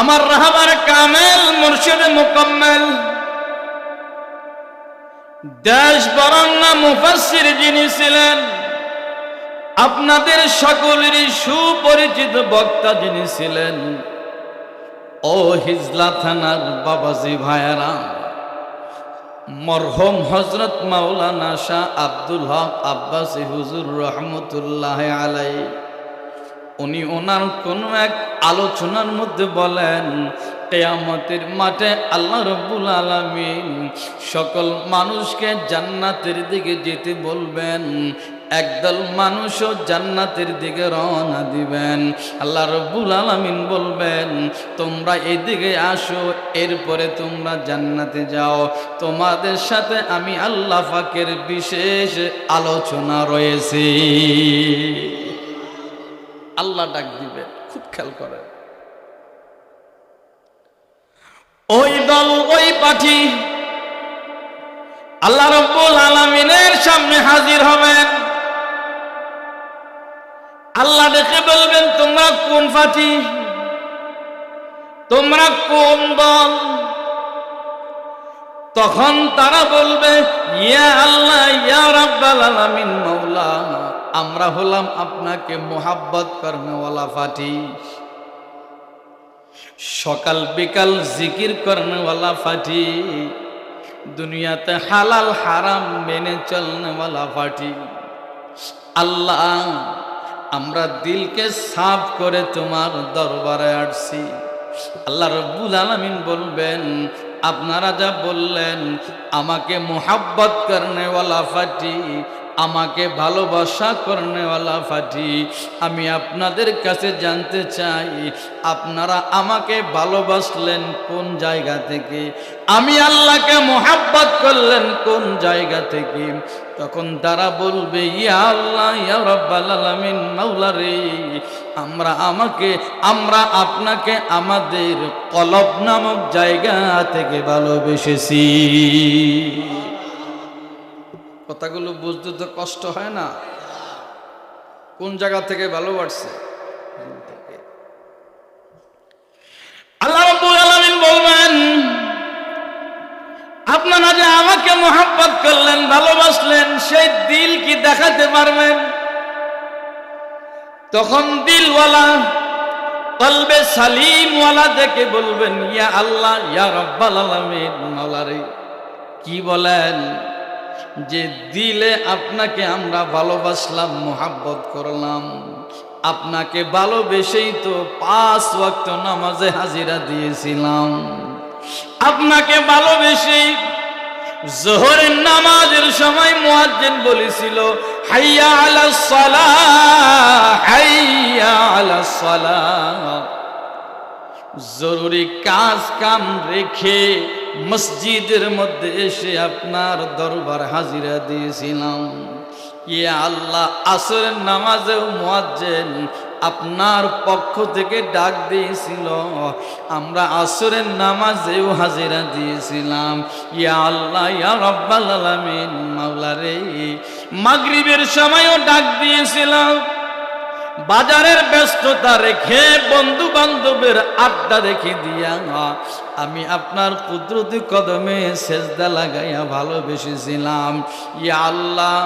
আমার রাহবার কামেল, মুর্শিদ মুকম্মেল। দেশ বরঙ্গা মুফাসির যিনি ছিলেন, আপনাদের সকলেরই সুপরিচিত বক্তা যিনি ছিলেন। ও হিজলা থানার বাবাজি ভাইয়ারা, মরহম হজরত মাওলানা শাহ আব্দুল হক আব্বাসি হুজুর রহমতুল্লাহ আলাই উনি ওনার কোনো এক আলোচনার মধ্যে বলেন, কেয়ামতের মাঠে আল্লাহ রব্বুল আলমিন সকল মানুষকে জান্নাতের দিকে যেতে বলবেন, একদল মানুষও জান্নাতের দিকে রওনা দিবেন। আল্লাহ রব্বুল আলমিন বলবেন, তোমরা এদিকে আসো, এরপরে তোমরা জান্নাতে যাও। তোমাদের সাথে আমি আল্লাহ ফাকের বিশেষ আলোচনা রয়েছে। আল্লাহ ডাক দিবে খুব খেয়াল করে ওই দল, ওই পাঠি আল্লাহ রব্বুল আলমিনের সামনে হাজির হবেন। আল্লাহ দেখে বলবেন, তোমরা কোন পাঠি তোমরা কোন দল? তখন তারা বলবে, ইয়া আল্লাহ, ইয়া রাব্বাল আলামিন মাওলা আমরা হলাম আপনাকে মোহাব্বত করনেওয়ালা ফাটি সকাল বিকাল জিকির করনেওয়ালা ফাটি দুনিয়াতে হালাল হারাম মেনে চলনেওয়ালা ফাটি আল্লাহ, আমরা দিলকে সাফ করে তোমার দরবারে আসছি। আল্লাহ রব্বুল আলমিন বলবেন, আপনারা যা বললেন, আমাকে মোহাব্বত করনেওয়ালা ফাটি আমাকে ভালোবাসা করনেওয়ালা ফাটি, আমি আপনাদের কাছে জানতে চাই, আপনারা আমাকে ভালোবাসলেন কোন জায়গা থেকে? আমি আল্লাহকে মোহাব্বত করলেন কোন জায়গা থেকে? তখন তারা বলবে, ইয়া আল্লাহ, ইয়া রব্বাল আলামিন, মাওলা রে, আমরা আমাকে, আমরা আপনাকে আমাদের কলব নামক জায়গা থেকে ভালোবেসেছি। কথাগুলো বুঝতে তো কষ্ট হয় না। কোন জায়গা থেকে ভালোবাসছে আল্লাহ রাব্বুল আলামিন বলবেন, আপনারা যে আমাকে মোহাব্বত করলেন, ভালোবাসলেন, সেই দিল কি দেখাতে পারবেন? তখন দিলওয়ালা, কলবে সালিমওয়ালা দেখে বলবেন, ইয়া আল্লাহ, ইয়া রব্বাল আলামিন। কি বলেন? যে দিলে আপনাকে আমরা ভালোবাসলাম, মোহাব্বত করলাম। আপনাকে ভালোবেসেই তো পাঁচ ওয়াক্ত নামাজে হাজিরা দিয়েছিলাম। আপনাকে ভালোবেসেই জোহরের নামাজের সময় মুয়াজ্জিন বলেছিল, হাইয়া আলা সালাহ, হাইয়া আলা সালাহ। জরুরি কাজ কাম রেখে মসজিদের মধ্যে এসে আপনার দরবার হাজিরা দিয়েছিলাম। ইয়ে আল্লাহ, আসরের নামাজেও মুয়াজ্জেন আপনার পক্ষ থেকে ডাক দিয়েছিল। আমরা আসরের নামাজেও হাজিরা দিয়েছিলাম। ইয়া আল্লাহ, ইয়া রব্বাল আলামিন মাওলা রে মাগরিবের সময়ও ডাক দিয়েছিলাম। বাজারের ব্যস্ততা রেখে বন্ধু বান্ধবের আড্ডা রেখে দিয়া আমি আপনার কুদরতি কদমে সেজদা লাগাইয়া ভালোবেসেছিলাম। ইয়া আল্লাহ,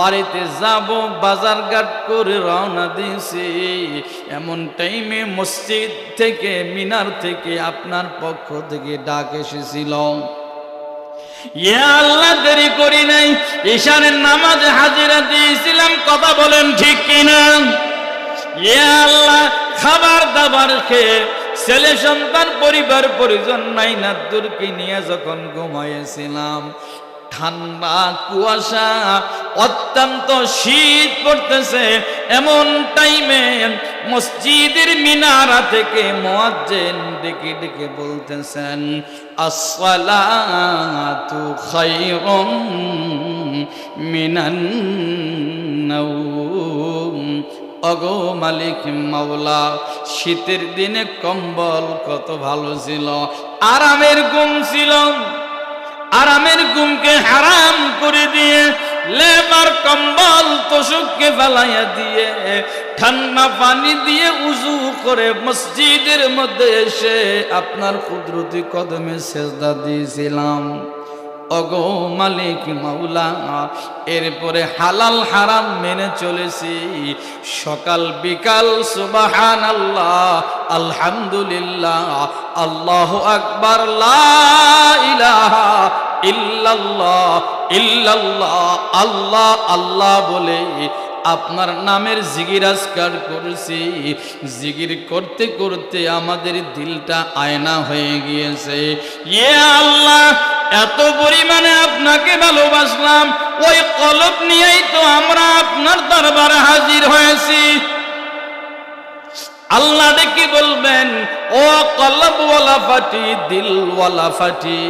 বাড়িতে যাব, বাজার ঘাট করে রওনা দিয়েছি। এমন টাইমে মসজিদ থেকে, মিনার থেকে আপনার পক্ষ থেকে ডাক এসেছিল। আল্লাহ, দেরি করি নাই। ঈশানের নামাজে হাজিরা দিয়েছিলাম, কথা বলেন ঠিক কিনা? আল্লাহ খাবার দাবার খেয়ে ছেলে সন্তান পরিবার পরিজন নাই নাদ্দুরকে নিয়ে যখন ঘুমাইয়েছিলাম, ঠান্ডা কুয়াশা অত্যন্ত শীত পড়তেছে। এমন টাইমে মসজিদের মিনারা থেকে মোয়াজ্জেন ডেকে ডেকে বলতেছেন, আসসালাতু খায়রুম মিনান অগো মালিক মাওলা, শীতের দিনে কম্বল কত ভালো ছিল। আরামের ঘুম ছিল। আরামের ঘুমকে হারাম করে দিয়ে লেবার কম্বল তোষককে ফেলাইয়া দিয়ে ঠান্ডা পানি দিয়ে উজু করে মসজিদের মধ্যে এসে আপনার কুদরতি কদমে সেজদা দিয়েছিলাম। অগো মালিক মাওলা, এরপরে হালাল হারাম মেনে চলেছি। সকাল বিকাল সুবাহান আল্লাহ আলহামদুলিল্লাহ, আল্লাহ আকবার ইল্লাল্লাহ ইল্লাল্লাহ, আল্লাহ আল্লাহ বলে আপনার নামের জিগির আজকার করছি। জিগির করতে করতে আমাদের দিলটা আয়না হয়ে গিয়েছে। ইয়ে আল্লাহ, এত পরিমাণে আপনাকে ভালোবাসলাম। ওই কলব নিয়েই তো আমরা আপনার দরবারে হাজির হয়েছি। আল্লাহ ডেকে বলবেন, ও কলবওয়ালা ফাটি, দিলওয়ালা ফাটি,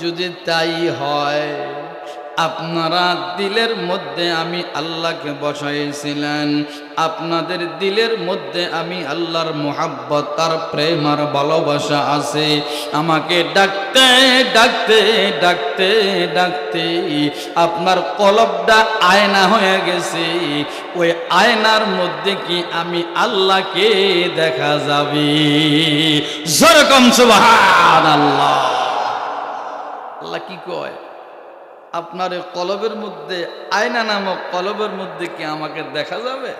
যদি তাই হয় আপনারা দিলের মধ্যে আমি আল্লাহকে বসাইছিলেন। আপনাদের দিলের মধ্যে আমি আল্লাহর মোহাব্বত, তার প্রেম আর ভালোবাসা আছে। আমাকে ডাকতে ডাকতে ডাকতে ডাকতে আপনার কলবটা আয়না হয়ে গেছে। ওই আয়নার মধ্যে কি আমি আল্লাহকে দেখা যাবে? যেরকম সুবহান আল্লাহ আল্লাহ কি কয়? আপনার এই কলবের মধ্যে, আয়না নামক কলবের মধ্যে কি আমাকে দেখা যাবে?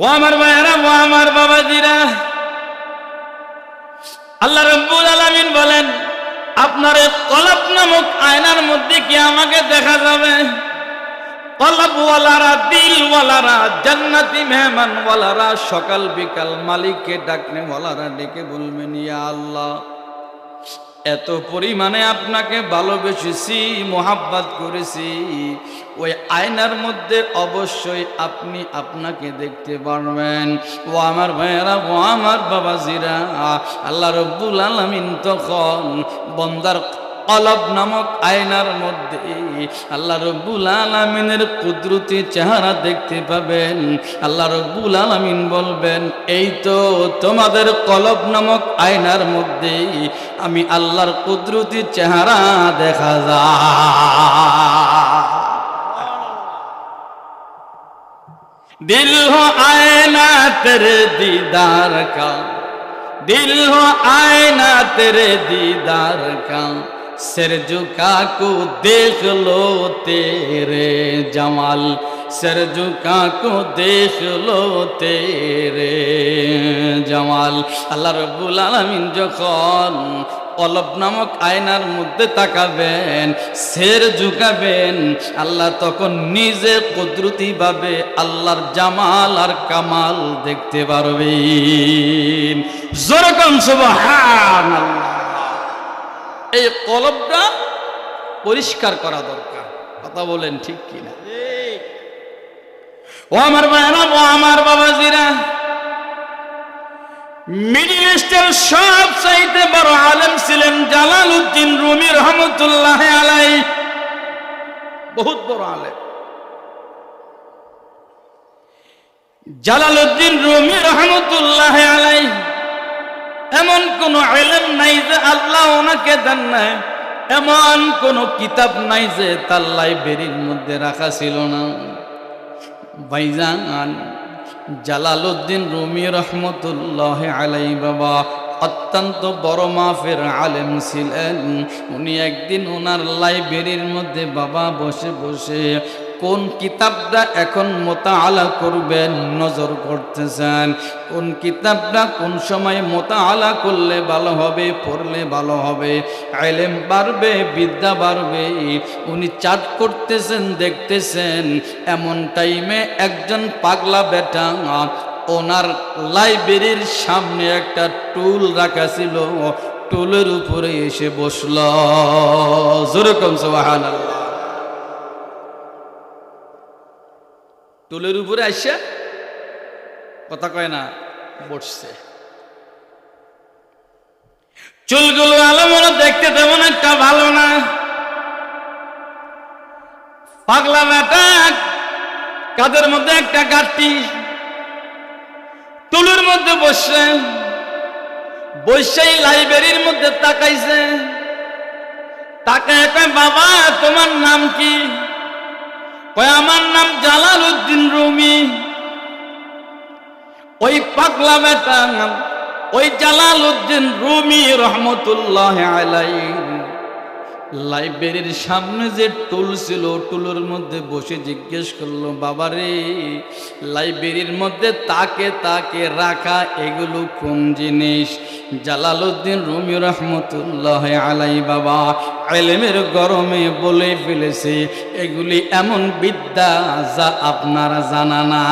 ও আমার ভাইয়েরা, ও আমার বাবাজিরা। আল্লাহ রব্বুল আলামিন বলেন, আপনার এই কলব নামক আয়নার মধ্যে কি আমাকে দেখা যাবে? কলবওয়ালারা দিলওয়ালারা জান্নাতি মেহমানওয়ালারা সকাল বিকাল মালিককে ডাকনে ওয়ালারা ডেকে বলবেন, ইয়া আল্লাহ। এত পরিমাণে আপনাকে ভালোবেসেছি, মোহাব্বাত করেছি। ওই আয়নার মধ্যে অবশ্যই আপনি আপনাকে দেখতে পারবেন। ও আমার ভাইয়েরা, ও আমার বাবাজিরা, আল্লাহ রব্বুল আলমিন তখন বন্দার কলব নামক আয়নার মধ্যে আল্লাহ রব্বুল আলমিনের কুদরতি চেহারা দেখতে পাবেন। আল্লাহ রব্বুল আলমিন বলবেন, এই তো তোমাদের কলব নামক আয়নার মধ্যে আমি আল্লাহর কুদরতি চেহারা দেখা যা দিল হো আয়না তে দিদার কাম, দিল হো আয়না তে দিদার কাম सिर झुका को देख लो तेरे जमाल सिर झुका को देख लो तेरे जमाल আল্লাহ রব্বুল আলামিন যখন কলব নামক আয়নার মধ্যে তাকাবেন সের ঝুঁকাবেন আল্লাহ তখন নিজে কুদরতি ভাবে আল্লাহর জামাল আর কামাল দেখতে পারবেন যেরকম সুবহান এই কলবটা পরিষ্কার করা দরকার। কথা বলেন ঠিক কিনা? ও আমার ভাইরা ও আমার বাবাজিরা মিডিল ইস্টের সব চাইতে বড় আলেম ছিলেন জালাল উদ্দিন রুমি রহমতুল্লাহ আলাই বহুত বড় আলেম। জালাল উদ্দিন রুমি রহমতুল্লাহ আলাই এমন কোন আলেম নাই যে আল্লাহ ওনাকে দেন নাই। এমন কোন কিতাব নাই যে তার লাইব্রেরির মধ্যে রাখা ছিল না। বাইজান ভাইজান, জালালউদ্দিন রুমি রহমতুল্লাহ আলাই বাবা, অত্যন্ত বড় মাফের আলেম ছিলেন। উনি একদিন ওনার লাইব্রেরির মধ্যে বাবা বসে বসে কোন কিতাবটা এখন মোতালা করবেন? নজর করতেছেন। কোন কিতাবটা কোন সময় মোতালা করলে ভালো হবে, পড়লে ভালো হবে? আইলেম বাড়বে, বিদ্যা বাড়বে, উনি চাট করতেছেন, দেখতেছেন। এমন টাইমে একজন পাগলা বেটা, ওনার লাইব্রেরির সামনে একটা টুল রাখা ছিল। টুলের উপরে এসে বসল। যেরকম সোহান টুলের উপরে আসে কথা কয় না, বসছে। চুলগুলো আলো মনে দেখতে তেমন একটা ভালো না। পাগলা বেটা, কাদের মধ্যে একটা গাঠটি টুলুর মধ্যে বসছে, বসেই লাইব্রেরির মধ্যে তাকাইছে। তাকে কয়, বাবা, তোমার নাম কি? কয়, আমার নাম জালাল উদ্দিন রুমি। ওই পাগলা বেটা ওই জালাল উদ্দিন রুমি রহমতুল্লাহ আলাই লাইব্রেরির সামনে যে টুল ছিল, টুলের মধ্যে বসে জিজ্ঞেস করল, বাবারে, লাইব্রেরির মধ্যে তাকে তাকে রাখা, এগুলো কোন জিনিস? জালালউদ্দিন রুমি রহমতুল্লাহ আলাই বাবা এলেমের গরমে বলে ফেলেছে, এগুলি এমন বিদ্যা যা আপনারা জানা না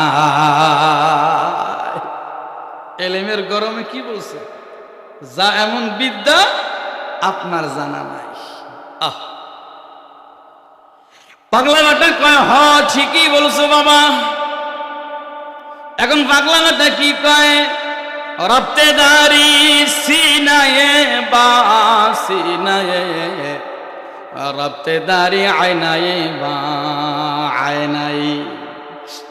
এলেমের গরমে কি বলছে? যা এমন বিদ্যা আপনার জানা নাই। আহ। পাগলা বেটা কয়, হ, ঠিকই বলছো বাবা। এখন পাগলা বেটা কি কয় রপ্তে দারি সিনায়ে বা সিনায়ে রপ্তে দারি আয়নায়ে বা আয়নাই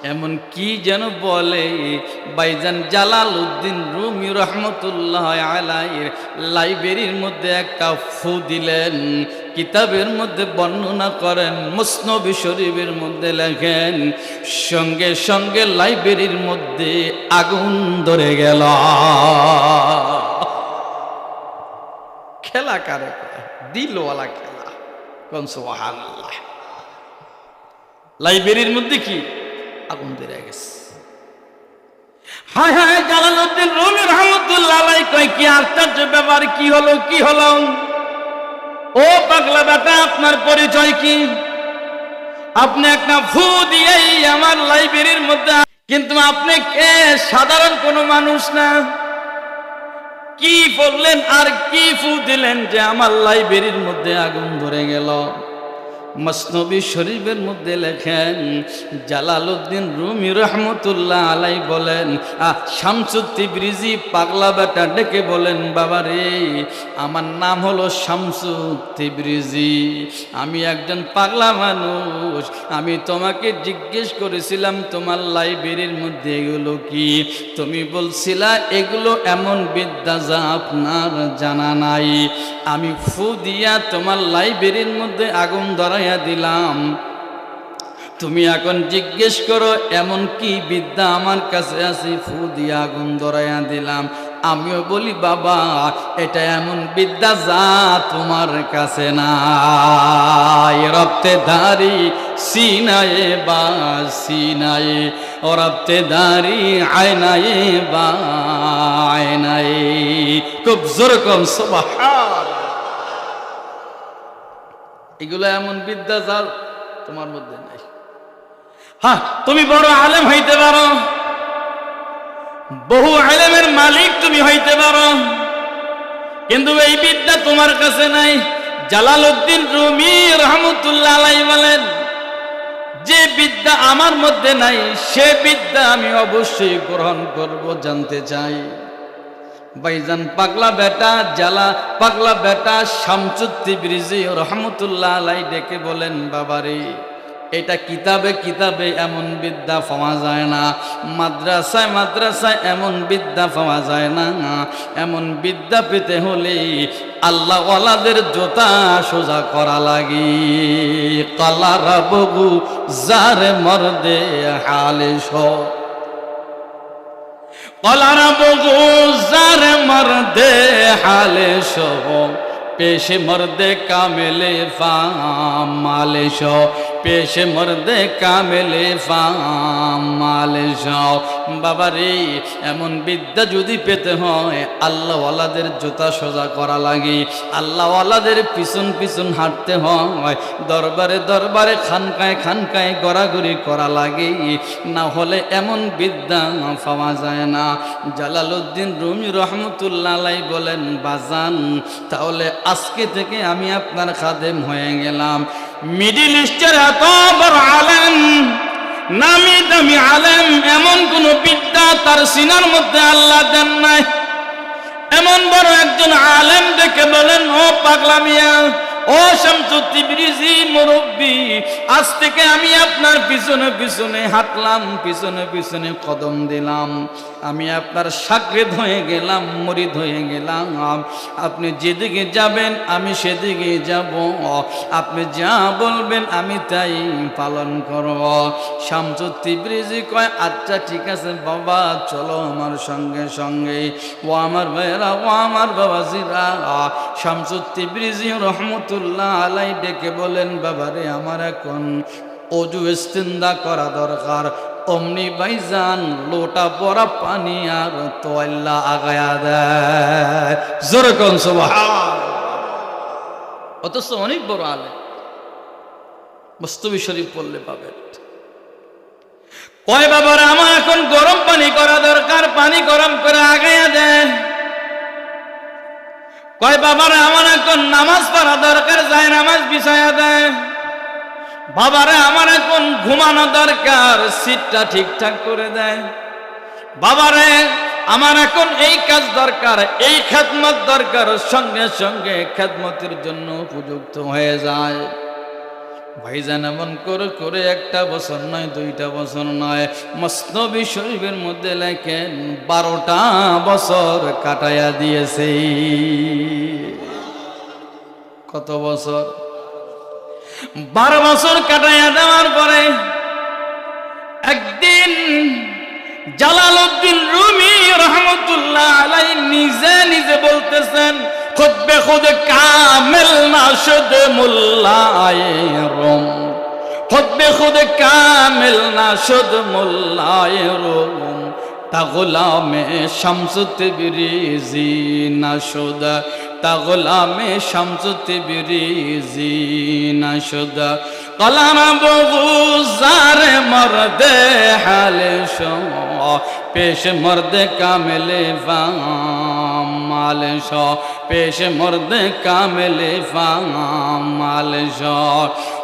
এমন কি যেন বলে? বাইজান জালাল উদ্দিন রুমি রহমতুল্লাহ আলাইয়ের লাইব্রেরির মধ্যে একটা ফু দিলেন, কিতাবের মধ্যে বর্ণনা করেন, মুসনবী শরীফের মধ্যে লেখেন, সঙ্গে সঙ্গে লাইব্রেরির মধ্যে আগুন ধরে গেল। খেলা কারে দিলওয়ালা খেলা। কোন সুবহানাল্লাহ। লাইব্রেরির মধ্যে কি? আগুন ধরে গেছে। হায় হায় জালালউদ্দিন রুমি রহমতুল্লাহ আলাই কয়, কি আশ্চর্য ব্যাপার, কি হলো কি হলো? ও পাগলা বেটা, আপনার পরিচয় কি? আপনি একটা ফু দিয়েই আমার লাইব্রেরির মধ্যে কিন্তু আপনি কে? সাধারণ কোনো মানুষ না। কি বললেন আর কি ফু দিলেন যে আমার লাইব্রেরির মধ্যে আগুন ধরে গেল? মসনবী শরীফের মধ্যে লেখেন, জালালউদ্দিন রুমি রহমতুল্লাহ আলাই বলেন, আহ শামসুদ্দি ব্রিজি পাগলা বেটা ডেকে বলেন বাবা রে আমার নাম হলো শামসুদ্দি ব্রিজি আমি একজন পাগলা মানুষ। আমি তোমাকে জিজ্ঞেস করেছিলাম, তোমার লাইব্রেরির মধ্যে এগুলো কি? তুমি বলছিলা, এগুলো এমন বিদ্যা যা আপনার জানা নাই। আমি ফু দিয়া তোমার লাইব্রেরির মধ্যে আগুন ধরাইয়া দিলাম। তুমি এখন জিজ্ঞেস করো, এমন কি বিদ্যা আমার কাছে আছে? ফু দিয়া আগুন ধরাইয়া দিলাম। আমিও বলি, বাবা, এটা এমন বিদ্যা যা তোমার কাছে নাই। রক্তে ধারি সিনায়ে বা সিনায়ে ও রক্তে ধারি আয়নায়ে বা আয়নায়ে। খুব জোর কম, সুবহান। এগুলো এমন বিদ্যা যার তোমার মধ্যে নাই। হ্যাঁ তুমি বড় আলেম হইতে পারো। বহু আলেমের মালিক তুমি হইতে পারো। কিন্তু এই বিদ্যা তোমার কাছে নাই। জালাল উদ্দিন রুমি রহমতুল্লাহ আলাই বলেন, যে বিদ্যা আমার মধ্যে নাই, সে বিদ্যা আমি অবশ্যই গ্রহণ করব, জানতে চাই। ভাইজান, পাগলা বেটা জালা পাগলা বেটা শামসুদ্দি ব্রিজি রহমতুল্লাহ আলাই ডেকে বলেন, বাবারে, এটা কিতাবে কিতাবে এমন বিদ্যা পাওয়া যায় না। মাদ্রাসায় মাদ্রাসায় এমন বিদ্যা পাওয়া যায় না। এমন বিদ্যা পেতে হলে আল্লাহ ওয়ালাদের জোতা সোজা করা লাগি। কালারা বগু যারে মর্দে হালে সব কলারা বগু যার মর্দে হালে সহ পেশে মর্দে কামেলে ফামালে সহ। পেশে মর্দে কামেলে ফাম মালে সহ বাবা রে এমন বিদ্যা যদি পেতে হয়, আল্লাহওয়ালাদের জুতা সোজা করা লাগে। আল্লাহওয়ালাদের পিছন পিছন হাঁটতে হয়, দরবারে দরবারে খানকায় খানকায় গড়াগড়ি করা লাগে। না হলে এমন বিদ্যা পাওয়া যায় না। জালালউদ্দিন রুমি রহমতুল্লাহ বলেন, বাজান, তাহলে আজকে থেকে আমি আপনার খাদেম হয়ে গেলাম। মিডিল ইস্টের এত বড় আলেম, নামি দামি আলেম, এমন কোন বিদ্যা তার সিনার মধ্যে আল্লাহ দেন নাই। এমন বড় একজন আলেম দেখে বলেন, ও পাগলা মিয়া ও ও শামসুদ্দি ব্রিজি মুরব্বী, আজ থেকে আমি আপনার পিছনে পিছনে হাঁটলাম, পিছনে পিছনে কদম দিলাম। আমি আপনার সাকরেদ হয়ে গেলাম, মরিদ হয়ে গেলাম। আপনি যেদিকে যাবেন, আমি সেদিকে যাব। আপনি যা বলবেন, আমি তাই পালন করব। শামসুদ্দি ব্রিজি কয় আচ্ছা ঠিক আছে, বাবা, চলো আমার সঙ্গে সঙ্গে। ও আমার ভাইয়েরা, ও আমার বাবাজিরা। শামসুদ্দি ব্রিজি রহমতুল্লাহ আলাই ডেকে বলেন, বাবারে, আমার এখন অজু ইস্তিন্দা করা দরকার। অমনি ভাইজান, লোটা পরা পানি আর তোয়াল্লা আগায়া দেয়। জোরে কোন অথচ অনেক বড় আলে মস্তবি শরীফ পড়লে পাবেন। কয়, বাবার, আমার এখন গরম পানি করা দরকার। পানি গরম করে আগায়া দেয় কয় বাবার, আমার এখন নামাজ পড়া দরকার, যায় নামাজ বিষয়া দেয়। বাবারে, আমার এখন ঘুমানো দরকার, সিটটা ঠিকঠাক করে দেয়। বাবারে, আমার এখন এই কাজ দরকার, এই খেদমত দরকার, সঙ্গে সঙ্গে খেদমতের জন্য উপযুক্ত হয়ে যায়। ভাইজান এমন করে করে একটা বছর নয়, দুইটা বছর নয় মস্তবি শরীফের মধ্যে লেখেন, বারোটা বছর কাটাইয়া দিয়েছে। কত বছর? বারো বছর কাটাইয়া দেওয়ার পরে একদিন জালালউদ্দিন রুমি রহমতুল্লাহ আলাই নিজে নিজে বলতেছেন খুদ বে খুদ কামেল না শুদ মুল্লায়ে রোম। খুদ বে খুদ কামেল না শুদ মুল্লায়ে রোম। তা গোলামে শামসুত বিরিজি না শুদ তা গোলামে শামসুত বিরিজি না শুদ কলাম পেশ মর্দে কামেলে মাল শো পেশ মর্দে কামেলে মাল শো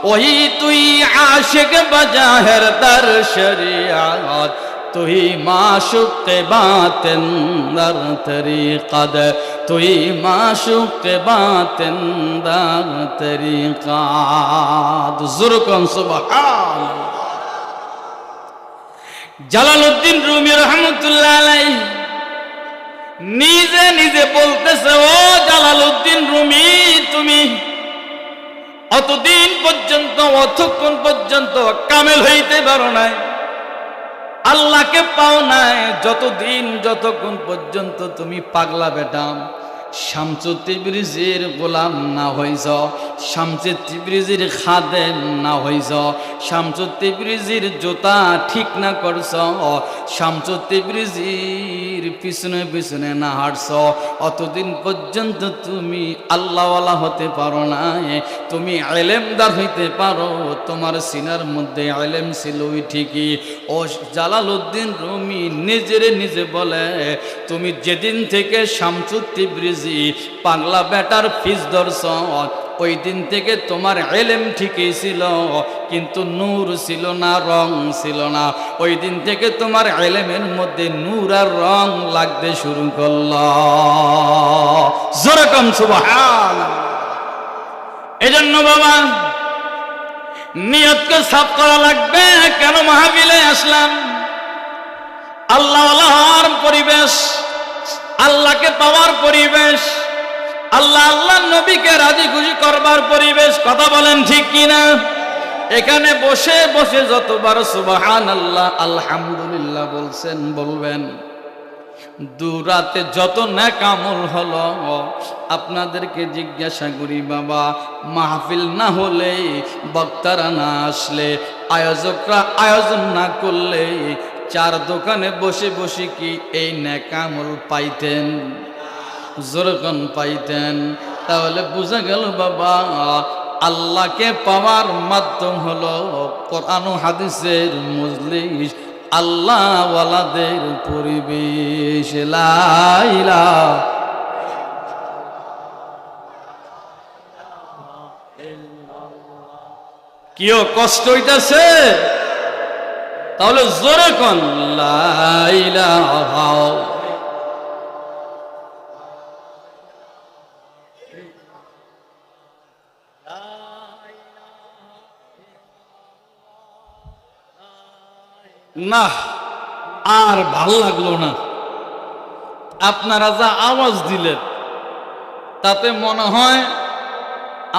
ওহি তুই আশিক বজাহের দর শরিয়াত, তুই মাশুক বাতেন দর তরিকদ তুই মাশুক বাতেন দর তরিকাত। জুরকম সুবহান জালালউদ্দিন রুমি রহমতুল্লাহ আলাই নিজে নিজে বলতেছে, ও জালালউদ্দিন রুমি, তুমি অতদিন পর্যন্ত, অতক্ষণ পর্যন্ত কামেল হইতে পারো নাই। আল্লাহকে পাও নাই। যতদিন, যতক্ষণ পর্যন্ত তুমি পাগলা বেটাম শামসু তিব্রিজির গোলাম না হইছ, শামসু তিব্রিজির খাদেম না হইছ, শামসু তিব্রিজির জোতা ঠিক না করছ, শামসু তিব্রিজির পিছনে পিছনে না হাঁটছ। অতদিন পর্যন্ত তুমি আল্লাহওয়ালা হতে পারো না তুমি আলেমদার হইতে পারো, তোমার সিনার মধ্যে আলেম ছিল ওই ঠিকই। ও জালাল উদ্দিন রুমি নিজের নিজে বলে, তুমি যেদিন থেকে শামসু তিব্রিজি পাগলা বেটার ফিস ধরছ। ওই দিন থেকে তোমার এলেম ঠিকই ছিল, কিন্তু নূর ছিল না, রং ছিল না। ওই দিন থেকে তোমার এলেমের মধ্যে নূর আর রং লাগতে শুরু করল। যেরকম সুবহান এজন্য বাবা, নিয়তকে সাফ করা লাগবে। কেন মাহফিলে আসলাম? আল্লাহ আল্লাহর পরিবেশ আল্লাহকে পাওয়ার পরিবেশ। আল্লাহ আল্লাহ নবীকে রাজি খুশি করবার পরিবেশ, কথা বলেন ঠিক কিনা? এখানে বসে বসে যতবার সুবাহান আল্লাহ আলহামদুলিল্লাহ বলছেন, বলবেন দুরাতে যত ন্যাকামল হলো, আপনাদেরকে জিজ্ঞাসা করি, বাবা, মাহফিল না হলে বক্তারা না আসলে, আয়োজকরা আয়োজন না করলে চার দোকানে বসে বসে কি এই ন্যাকামল পাইতেন? জোরকন পাইতেন। তাহলে বোঝা গেল বাবা, আল্লাহকে পাওয়ার মাধ্যম হলো কোরআন হাদিসের মজলিস। আল্লাহওয়ালাদের পরিবেশ। লাইলা কিও কষ্ট হইতাছে? তাহলে জোরে কন? না, আর ভালো লাগল না। আপনারা যা আওয়াজ দিলেন, তাতে মনে হয়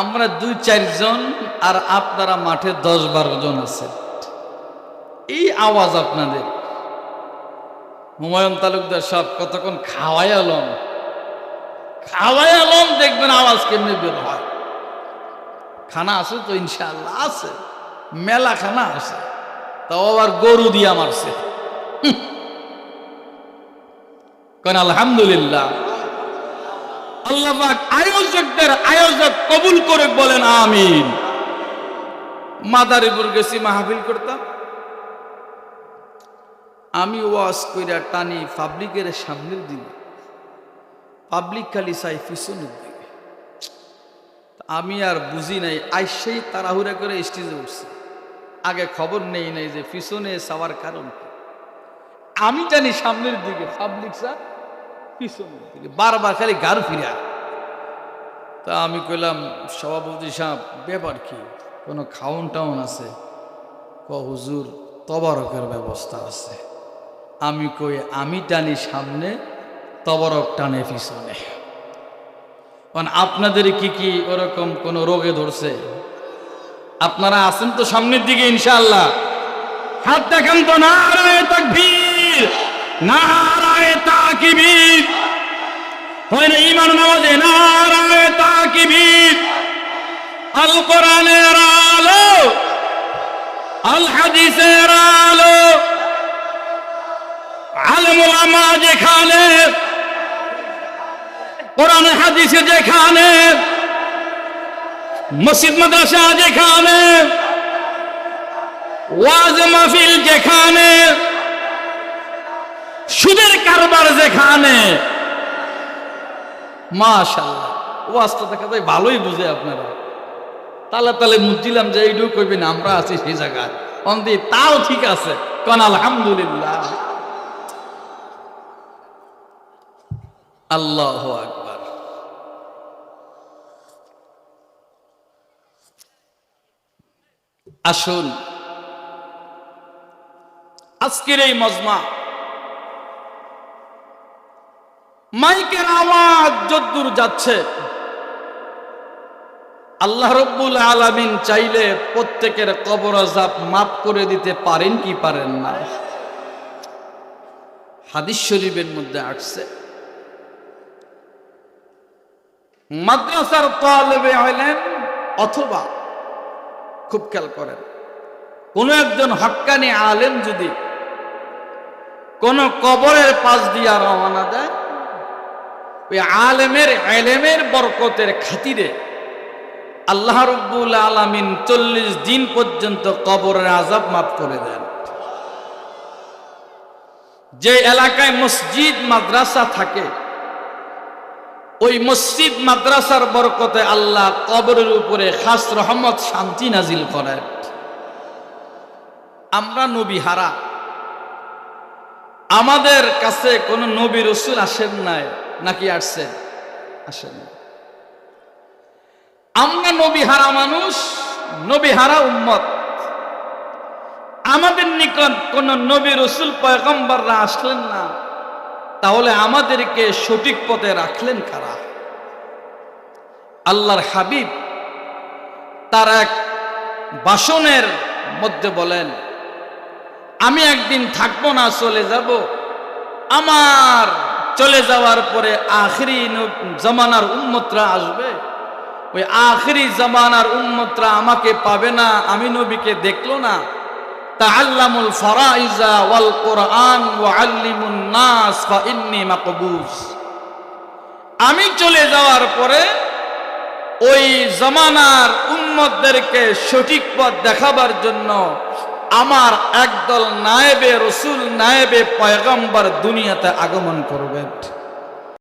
আমরা দুই চারজন আর আপনারা মাঠে দশ বারো জন আছে এই আওয়াজ আপনাদের। হুমায়ুন তালুকদার সব কতক্ষণ খাওয়াই আলম খাওয়াই আলম দেখবেন আওয়াজ কেমনি বের হয়। খানা আছে তো, ইনশাআল্লাহ আছে। মেলা খানা আছে। তাও আবার গরু দিয়া মারছে। কেন আলহামদুলিল্লাহ। আল্লাহ আয়োজকদের আয়োজক কবুল করে বলেন, আমিন। মাদারীপুর গেছি, মাহফিল করতাম। আমি ওয়াজ কইরা টানি পাবলিকের সামনের দিকে। পাবলিক খালি চাই পিছনের দিকে। আমি আর বুঝি নাই, আইসেই তাড়াহুড়া করে স্টেজে উঠছি। আগে খবর নেই নাই যে পিছনে যাওয়ার কারণ আমি জানি সামনের দিকে, পাবলিক স্যার পিছনের দিকে। বারবার খালি গার ফিরা তা আমি কইলাম, সভাপতি সাহেব, ব্যাপার কি? কোনো খাউন টাউন আছে? ক হুজুর, তবারকের ব্যবস্থা আছে। আমি কই, আমি টানি সামনে, তবরক টানে পিছনে। কারণ আপনাদের কি কি ওরকম কোনো রোগে ধরছে? আপনারা আছেন তো সামনের দিকে ইনশাল্লাহ হাত দেখান তো হয় না ইমান আলো আল হাদিসের আলো। যেখানে হাদিসে যেখানে, মসজিদ, মাদ্রাসা যেখানে, ওয়াজ মাহফিল যেখানে, সুদের কারবার যেখানে মাশাল্লাহ ওয়াজটা দেখা যায় ভালোই বুঝে আপনারা। তালে তালে মুজিলাম যে এইটুকু কইবেন, আমরা আছি সেই জায়গায়। অন্দি তাও ঠিক আছে, কন আলহামদুলিল্লাহ। আল্লাহ আকবার। আসুন, আজকের এই মজমা, মাইকের আওয়াজ যদ্দূর যাচ্ছে, আল্লাহ রব্বুল আলামিন চাইলে প্রত্যেকের কবর আজাব মাফ করে দিতে পারেন কি পারেন না? হাদিস শরীফের মধ্যে আসছে। মাদ্রাসার তালেবে হইলেন অথবা খুব খেয়াল করেন কোন একজন হক্কানি আলেম যদি কোন কবরের পাশ দিয়া রওনা দেয় ওই আলেমের এলেমের বরকতের খাতিরে আল্লাহ রব্বুল আলামিন চল্লিশ দিন পর্যন্ত কবরের আজাব মাফ করে দেন। যে এলাকায় মসজিদ মাদ্রাসা থাকে ওই মসজিদ মাদ্রাসার বরকতে আল্লাহ কবরের উপরে খাস রহমত, শান্তি নাজিল করেন। আমরা নবী হারা। আমাদের কাছে কোন নবী রসুল আসেন নাই, নাকি আসছেন আসেন আমরা নবী হারা মানুষ, নবী হারা উম্মত। আমাদের নিকট কোন নবী রসুল, পয়গম্বররা আসলেন না। তাহলে আমাদেরকে সঠিক পথে রাখলেন কারা? আল্লাহর হাবিব তার এক বাসনের মধ্যে বলেন, আমি একদিন থাকব না, চলে যাব। আমার চলে যাওয়ার পরে আখরি জমানার উন্মতরা আসবে। ওই আখরি জমানার উন্মতরা আমাকে পাবে না, আমি নবীকে দেখল না। তাআল্লামুল ফারাইজা ওয়াল কোরআন ওয়া আল্লিমুন নাস ফা ইন্নী মাকবুজ আমি চলে যাওয়ার পরে ওই জমানার উম্মতদেরকে সঠিক পথ দেখাবার জন্য আমার একদল নায়েবে রসুল, নায়েবে পয়গম্বর দুনিয়াতে আগমন করবেন।